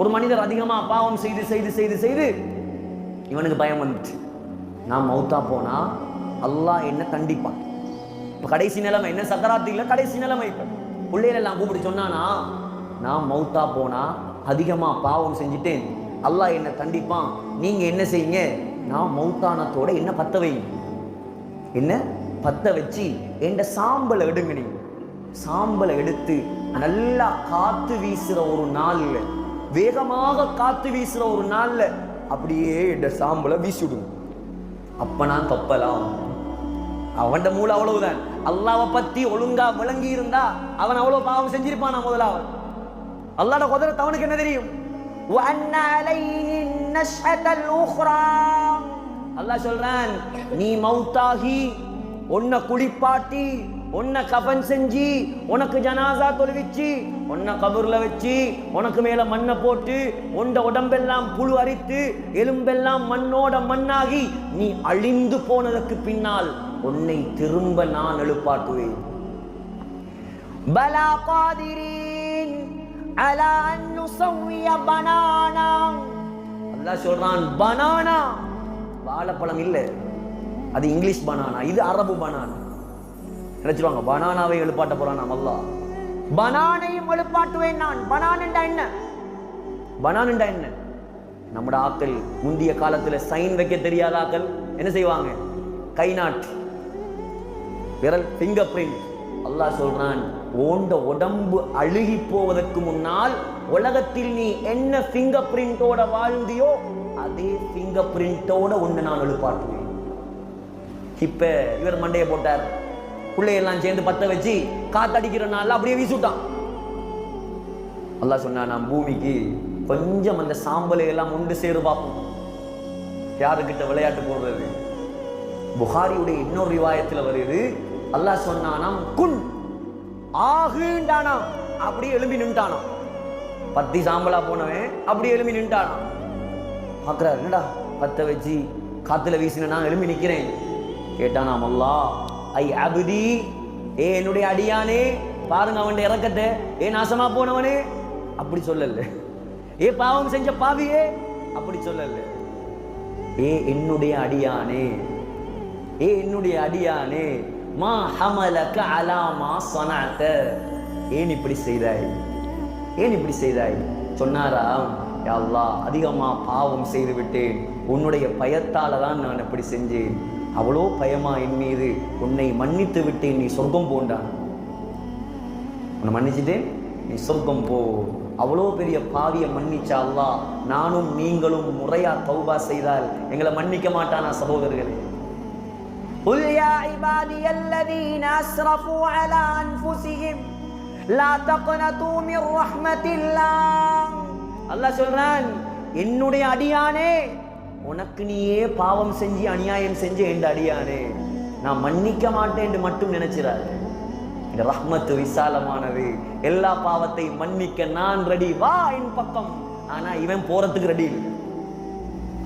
ஒரு மனிதர் அதிகமாக பாவம் செய்து செய்து செய்து செய்து இவனுக்கு பயம் வந்துச்சு நான் மௌத்தா போனால் அல்லாஹ் என்ன கண்டிப்பான். இப்போ கடைசி நிலைமை என்ன சக்கராத்து இல்லை கடைசி நிலைமை இப்போ. பிள்ளைகள் கூப்பிட்டு சொன்னானா நான் மௌத்தா போனால் அதிகமாக பாவம் செஞ்சுட்டேன். அல்லாஹ் என்ன கண்டிப்பான். நீங்கள் என்ன செய்யுங்க? நான் மௌத்தானத்தோட என்ன பத்த வைங்க. என்ன? பத்த வச்சு என் சாம்பலை எடுங்க நீங்கள் சாம்பலை எடுத்து நல்லா காற்று வீசுகிற ஒரு நாளில் வேகமாக காத்து வீசுகிற ஒரு நாளில் அப்படியே என்ற சாம்பலை வீசி விடுங்க அப்போ நான் தப்பலாம். அவன் மூளை அவ்வளவுதான். அல்லாவை பத்தி ஒழுங்கா விளங்கி இருந்தா அவன் அவ்வளோ பாவம் செஞ்சிருப்பான் நான் அல்லாட குதிரத்தை தவனுக்கு என்ன தெரியும்? அல்லாஹ் சொல்றான் நீ மௌத்தாகி உன்னை குளிப்பாட்டி உன்னை கபன் செஞ்சு உனக்கு ஜனாசா தொழுவிச்சு உன்னை கபூர்ல வச்சு உனக்கு மேல மண்ணை போட்டு உண்ட உடம்பெல்லாம் புழு அரித்து எலும்பெல்லாம் மண்ணோட மண்ணாகி நீ அழிந்து போனதற்கு பின்னால் உன்னை திரும்ப நான் எழுப்பாட்டுவேன். பலா பாதிரீன் அலா அன் நுஸவ்விய பனானா. அல்லாஹ் சொல்றான் பனானா. வாழைப்பழம் இல்லை. அது இங்கிலீஷ் பனானா இது அரபு பனானா. நினைச்சிருவாங்க பனானாவை எழுப்பாட்ட போறான் நாம் அல்லாஹ். பனானையும் எழுப்பாட்டுவேன் நான். பனானண்டா என்ன? பனானண்டா என்ன? நம்மட ஆக்கள் முந்திய காலத்துல சைன் வைக்க தெரியாத ஆக்கள் என்ன செய்வாங்க? கை நாட்டு. விரல் ஃபிங்கர் பிரிண்ட் அல்லாஹ் சொல்றான் ஓண்ட உடம்பு அழுகி போவதற்கு முன்னால் உலகத்தில் நீ என்ன ஃபிங்கர் பிரிண்டோட வாழ்ந்தியோ அதே ஃபிங்கர் பிரிண்டோட உன்னை நான் எழுப்பாட்டுவேன். இப்ப இவர் மண்டையை போட்டார். பிள்ளையெல்லாம் சேர்ந்து பத்த வச்சு காத்தடிக்கிற நாள்ல அப்படியே வீசுட்டான். அல்லா சொன்னா நான் பூமிக்கு கொஞ்சம் அந்த சாம்பலை எல்லாம் உண்டு சேரு பார்ப்போம். யாருக்கிட்ட விளையாட்டு போடுறது? புகாரியுடைய இன்னொரு விவாயத்தில் வருது அல்லாஹ் சொன்னானாம் குன் ஆகுண்டானாம். அப்படியே எழும்பி நின்ட்டானாம். பத்தி சாம்பலா போனவன் அப்படியே எழும்பி நின்ட்டானாம். பார்க்குறாரு என்னடா? பத்த வச்சு காத்துல வீசினா நான் எழும்பி நிக்கிறேன். கேட்டானாம் அல்லா ஐ அபுதி. ஏ என்னுடைய அடியானே பாருங்க அவன் இறக்கத்தை. ஏ நாசமா போனவனே. அப்படி சொல்லல ஏ பாவம் செஞ்ச பாவியே. அப்படி சொல்லல ஏ என்னுடைய அடியானே. ஏ என்னுடைய அடியானே. மா ஹமலக அலாமா சொனாத்த ஏன் இப்படி செய்தாய்? ஏன் இப்படி செய்தாய்? சொன்னாரா? அல்லா அதிகமாக அதிகமா பாவம் செய்து விட்டேன். உன்னுடைய பயத்தால தான் நான் இப்படி செஞ்சேன். அவ்வளோ பயமா என் மீது உன்னை மன்னித்து விட்டேன் நீ சொர்க்கம் போண்டான் உன்னை மன்னிச்சிட்டேன் நீ சொர்க்கம் போ அவ்வளோ பெரிய பாவிய மன்னிச்சா அல்லாஹ் நானும் நீங்களும் முறையா தௌபா செய்தால் எங்களை மன்னிக்க மாட்டானா சகோதரர்களே قل يا عبادي الذين أسرفوا على أنفسهم لا تقنطوا من رحمة الله அல்லாஹ் சொல்றான் என்னுடைய அடியானே உனக்கு நீயே பாவம் செஞ்சு அநியாயம் செஞ்சு என்று அடியானே. நான் மன்னிக்க மாட்டேன் என்று மட்டும் நினைச்சிடாரு இந்த ரஹ்மத்து விசாலமானது. எல்லா பாவத்தை மன்னிக்க நான் ரெடி வா என் பக்கம். ஆனா இவன் போறதுக்கு ரெடி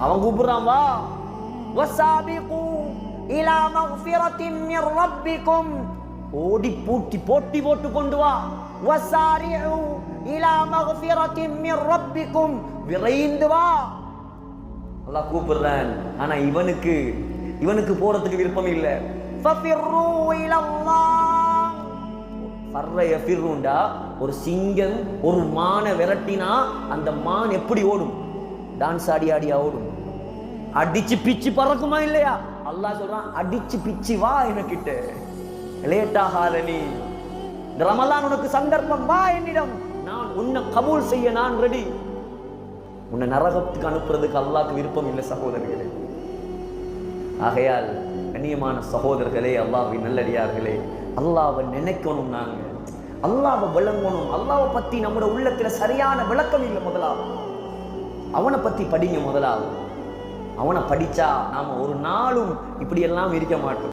அவன் கூப்பிடுறான் வா. ஓடி பூட்டி போட்டி போட்டு கொண்டு வா. வசாரி இலா மகஃபிரத்தின் மிர் ரப்பிக்கும். விரைந்து வா. நல்லா கூப்பிடுறேன். ஆனால் இவனுக்கு இவனுக்கு போகிறதுக்கு விருப்பம் இல்லை. ஒரு சிங்கம் ஒரு மானை விரட்டினா அந்த மான் எப்படி ஓடும்? டான்ஸ் ஆடி ஆடியா ஓடும். அடிச்சு பிச்சு பறக்குமா இல்லையா? அல்லாஹ் சொல்றான் அடிச்சு பிச்சு வா எனக்கிட்ட லேட்டாகாத நீ. ரமலான் உனக்கு சந்தர்ப்பம் வா என்னிடம். நான் உன்னை கபூல் செய்ய நான் ரெடி உன்னை நரகத்துக்கு அனுப்புறதுக்கு அல்லாக்கு விருப்பம் இல்லை சகோதரர்களே. ஆகையால் கண்ணியமான சகோதரர்களே அல்லாஹ்வின் நல்லடியார்களே அல்லாவை நினைக்கணும் நாங்கள் அல்லாவை விளங்கணும். அல்லாவை பற்றி நம்மளோட உள்ளத்தில் சரியான விளக்கம் இல்லை முதலாவது அவனை பற்றி படிங்க முதலாவது அவனை படித்தா நாம் ஒரு நாளும் இப்படியெல்லாம் இருக்க மாட்டோம்.